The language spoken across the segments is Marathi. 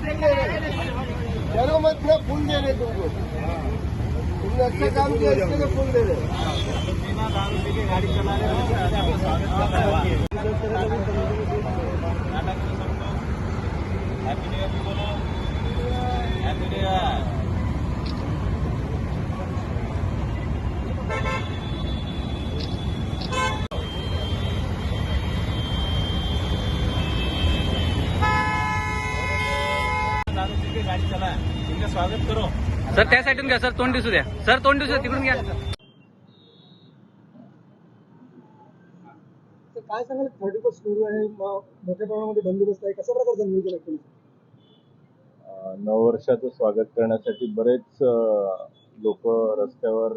शहरों में इतना फूल दे रहे तुमको तुमने अच्छा काम किया इसके लिए फूल दे रहे स्वागत करो. सर त्या साईडून घ्या. सर तोंड दिसू द्या. सर तोंड दिसू द्या. तिकडून घ्या. तर काय सांगाल? थर्टी फर्स्ट सुरू आहे. मोठ्या प्रमाणामध्ये बंदोबस्त आहे. कशा प्रकारचं नियोजन आहे पोलीस अ, नववर्षाचं स्वागत करण्यासाठी बरेच लोक रस्त्यावर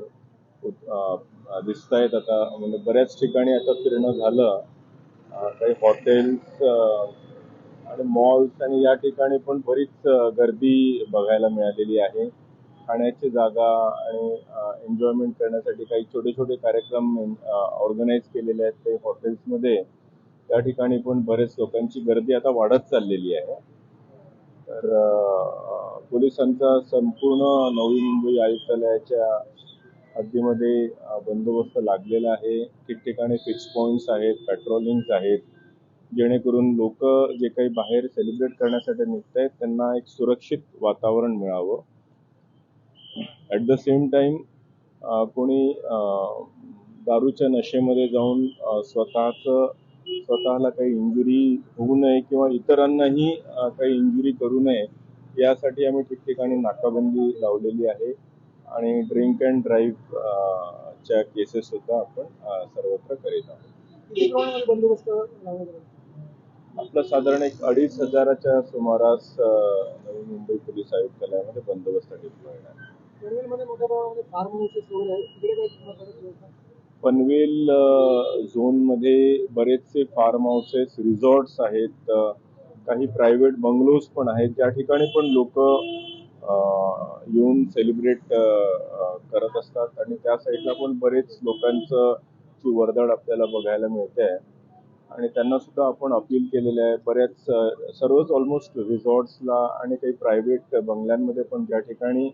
दिसत आहेत आता म्हणजे बऱ्याच ठिकाणी आता फिरणं झालं. काही हॉटेल्स आणि मॉल्स आणि या ठिकाणी पण बरीच गर्दी बघायला मिळालेली आहे. खाण्याची जागा आणि एन्जॉयमेंट करण्यासाठी काही छोटे छोटे कार्यक्रम ऑर्गनाईज केलेले आहेत ते हॉटेल्समध्ये त्या ठिकाणी पण बरेच लोकांची गर्दी आता वाढत चाललेली आहे. तर पोलिसांचा संपूर्ण नवी मुंबई आयुक्तालयाच्या हद्दीमध्ये बंदोबस्त लागलेला आहे. ठिकठिकाणी फिक्स पॉईंट्स आहेत पेट्रोलिंग्स आहेत. जेणेकरून लोक जे काही बाहेर सेलिब्रेट करण्यासाठी निघत आहेत त्यांना एक सुरक्षित वातावरण मिळावं. ॲट द सेम टाइम कोणी दारूच्या नशेमध्ये जाऊन अ, स्वतःचं स्वतःला काही इंजुरी होऊ नये किंवा इतरांनाही काही इंजुरी करू नये यासाठी आम्ही ठिकठिकाणी नाकाबंदी लावलेली आहे. आणि ड्रिंक अँड ड्राईव्ह च्या केसेस सुद्धा आपण सर्वत्र करीत आहोत किती प्रमाणामध्ये बंदोबस्त लावण्यात आला आपलं साधारण एक अडीच हजाराच्या सुमारास नवी मुंबई पोलीस आयुक्तालयामध्ये बंदोबस्त प्रकारची व्यवस्था पनवेल झोनमध्ये बरेचसे फार्म हाऊसेस रिसॉर्ट्स आहेत. काही प्रायव्हेट बंगलोज पण आहेत. ज्या ठिकाणी पण लोक येऊन सेलिब्रेट करत असतात. आणि त्या साईडला पण बरेच लोकांचं वर्दळ आपल्याला बघायला मिळते. आहे आणि त्यांना सुद्धा आपण अपील केलेलं आहे. बऱ्याच सर्वच ऑलमोस्ट रिसॉर्ट्सला आणि काही प्रायव्हेट बंगल्यांमध्ये पण ज्या ठिकाणी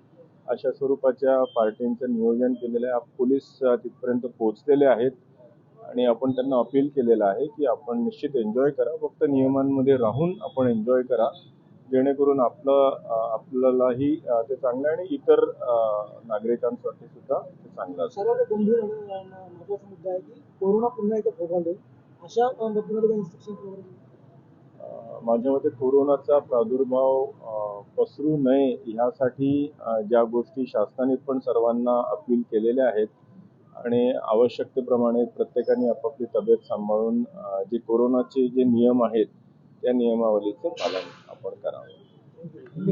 अशा स्वरूपाच्या पार्टींचं नियोजन केलेलं आहे पोलीस तिथपर्यंत पोहोचलेले आहेत. आणि आपण त्यांना अपील केलेलं आहे की आपण निश्चित एन्जॉय करा. फक्त नियमांमध्ये राहून आपण एन्जॉय करा. जेणेकरून आपलं आपल्यालाही ते चांगलं आहे आणि इतर नागरिकांसाठी सुद्धा ते चांगलं असेल गंभीर महत्त्वाचा मुद्दा आहे की कोरोना पुन्हा एकदा अशा बाबतीमध्ये इन्स्ट्रक्शन माझ्या मते कोरोनाचा प्रादुर्भाव पसरू नये ह्यासाठी ज्या गोष्टी शासनाने पण सर्वांना अपील केलेल्या आहेत आणि आवश्यकतेप्रमाणे प्रत्येकाने आपापली तब्येत सांभाळून जे कोरोनाचे जे नियम आहेत त्या नियमावलीचं पालन आपण करावं.